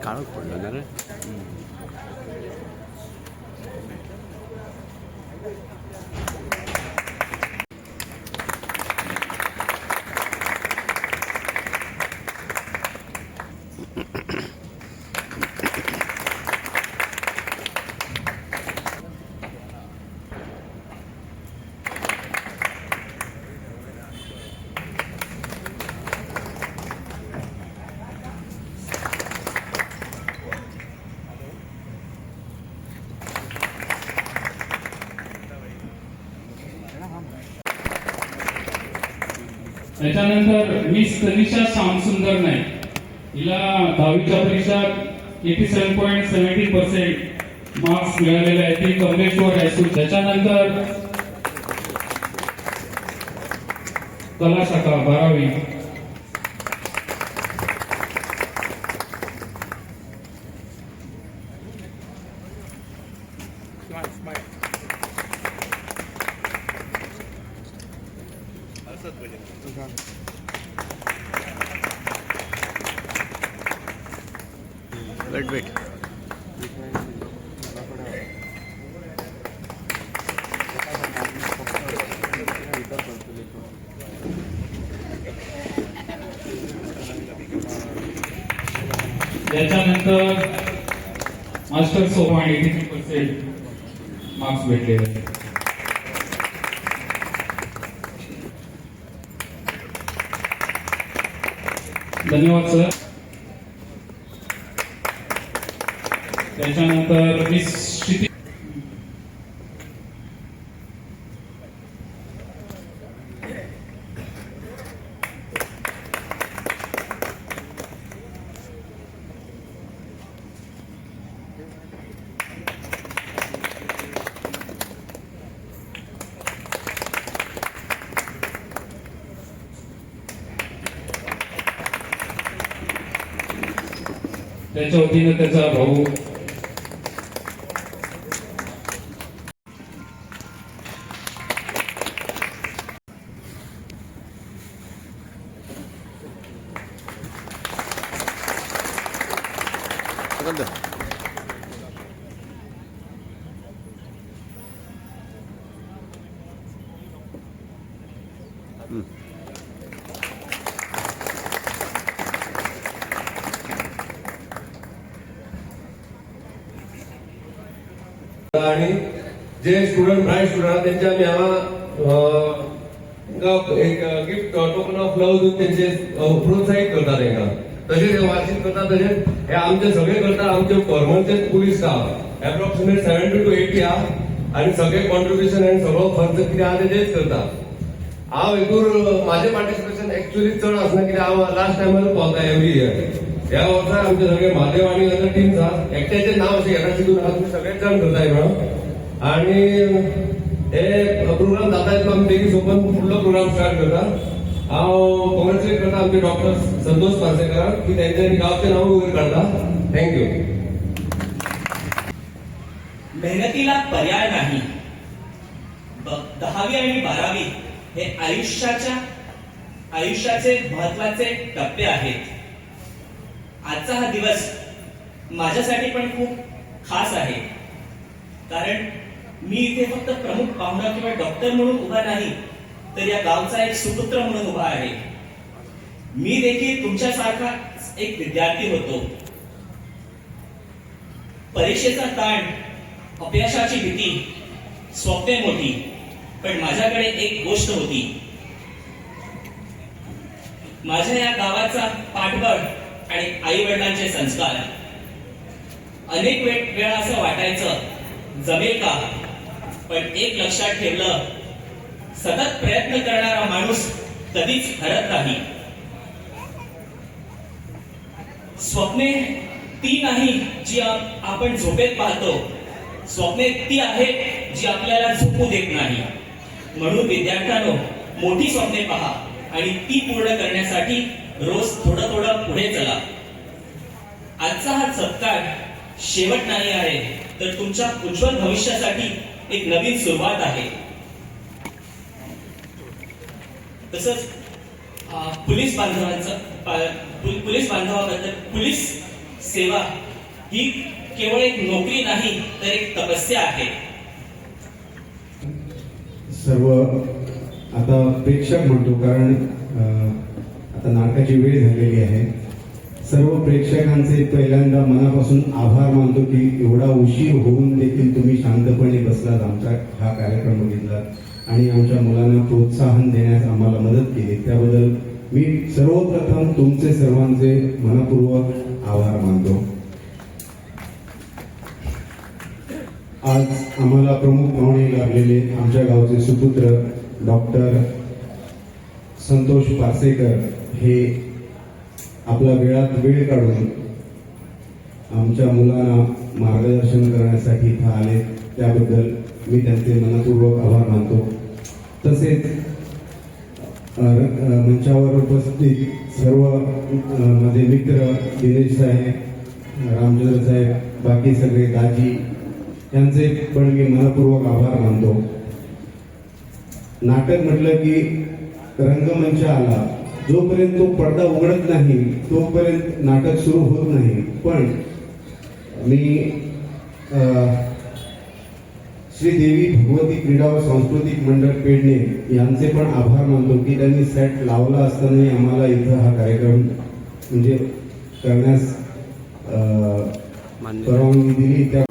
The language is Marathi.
간혹 골라나를 음. त्याच्यानंतर मिस तनिषा श्यामसुंदर नाईक. हिला दहावीच्या परीक्षात eighty seven point seventy percent marks मिळालेले आहेत. ती कमलेश्वर हायस्कूल त्याच्यानंतर कला शाखा बारावी. त्याच्यानंतर master Soma eighty three percent marks भेटलेले धन्यवाद सर त्याच्यानंतर मिस क्षिती त्याच्या वतीनं त्याचा भाऊ बंद आणि जे स्टुडंट ब्राईट स्टुडंट त्यांच्या आम्ही हांगा एक गिफ्ट टोकन ऑफ लव दिवन त्यांचे प्रोत्साहित करतात तांकां तशेंच हे वार्षिक करतात तशेंच हे आमचे सगळे करतात आमचे permanent police staff approximate seventy two eighty हा आणि सगळे कॉन्ट्रीब्युशन आणि सगळो खर्च कितें आहा ते तेच करतात. हांव हेतूर माझे पार्टिसिपेशन एक्चुअली चड आसना कित्याक हांव लास्ट टायमार पावता एवरी इयर ह्या वर्सा आमचे सगळे म्हादेव आणि अदर टीमचा एकट्याचे नाव असे येता शिकून आहा तुमी सगळेच जाण करताय मॅडम आणि हे प्रोग्राम जाता येतो आमी बेगीन सोबत फुडलो प्रोग्राम स्टार्ट करता हांव कॉंग्रेच्युलेट करता आमचे डॉक्टर संतोष पार्सेकराक की त्यांच्यानी गावचे नाव वयर काडटा थँक्यू मेहनतीला पर्याय नाही. दहावी आणि बारावी हे आयुष्याच्या आयुष्याचे महत्त्वाचे टप्पे आहेत. आजचा हा दिवस माझ्यासाठी पण खूप खास आहे. कारण मी इथे फक्त प्रमुख पाहुणा किंवा डॉक्टर म्हणून उभा नाही तर या गावचा एक सुपुत्र म्हणून उभा आहे. मी देखील तुमच्यासारखा एक विद्यार्थी होतो. परीक्षेचा ताण अपयशाची भीती स्वप्ने मोठी पण माझ्याकडे एक गोष्ट होती. माझ्या या गावाचा पाठबळ आणि आई वडिलांचे संस्कार. अनेक वेळ वेळा असं वाटायचं जमेल का? पण एक लक्षात ठेवलं सतत प्रयत्न करणारा माणूस कधीच हरत नाही. स्वप्ने ती नाही जी आपण झोपेत पाहतो. स्वप्ने ती आहेत जी आपल्याला झोपू देत नाही. म्हणून विद्यार्थ्यांनो मोठी स्वप्ने पहा आणि ती पूर्ण करण्यासाठी रोज थोडं थोडं पुढे चला. आजचा हा सत्कार शेवट नाही आहे तर तुमच्या उज्ज्वल भविष्यासाठी एक नवीन सुरुवात आहे. तसंच पोलीस बांधवांचं पोलीस बांधवाबद्दल पोलीस सेवा ही केवळ एक नोकरी नाही तर एक तपस्या आहे. सर्व आता प्रेक्षक म्हणतो कारण आता नाटकाची वेळ झालेली आहे. सर्व प्रेक्षकांचे पहिल्यांदा मनापासून आभार मानतो की एवढा उशीर होऊन देखील तुम्ही शांतपणे बसलात. आमचा हा कार्यक्रम बघितला आणि आमच्या मुलांना प्रोत्साहन देण्यास आम्हाला मदत केली. त्याबद्दल मी सर्वप्रथम तुमचे सर्वांचे मनपूर्वक आभार मानतो. आज आम्हाला प्रमुख पाहुणे लाभलेले आमच्या गावचे सुपुत्र डॉक्टर संतोष पारसेकर हे आपला वेळात वेळ काढून आमच्या मुलांना मार्गदर्शन करण्यासाठी इथं आले. त्याबद्दल मी त्यांचे मनपूर्वक आभार मानतो. तसेच मंचावर उपस्थित सर्व माझे मित्र दिनेश साहेब रामचंद्र साहेब बाकी सगळे दाजी यांचे पण मी मनपूर्वक आभार मानतो. नाटक म्हटलं की रंगमंच आला. जोपर्यंत तो पडदा उघडत नाही तोपर्यंत नाटक सुरू होत नाही. पण मी अ, श्री देवी भगवती क्रीडा व सांस्कृतिक मंडळ पेडणे यांचे पण आभार मानतो की त्यांनी सेट लावला असतानाही आम्हाला इथं हा कार्यक्रम म्हणजे करण्यास परवानगी दिली. त्या.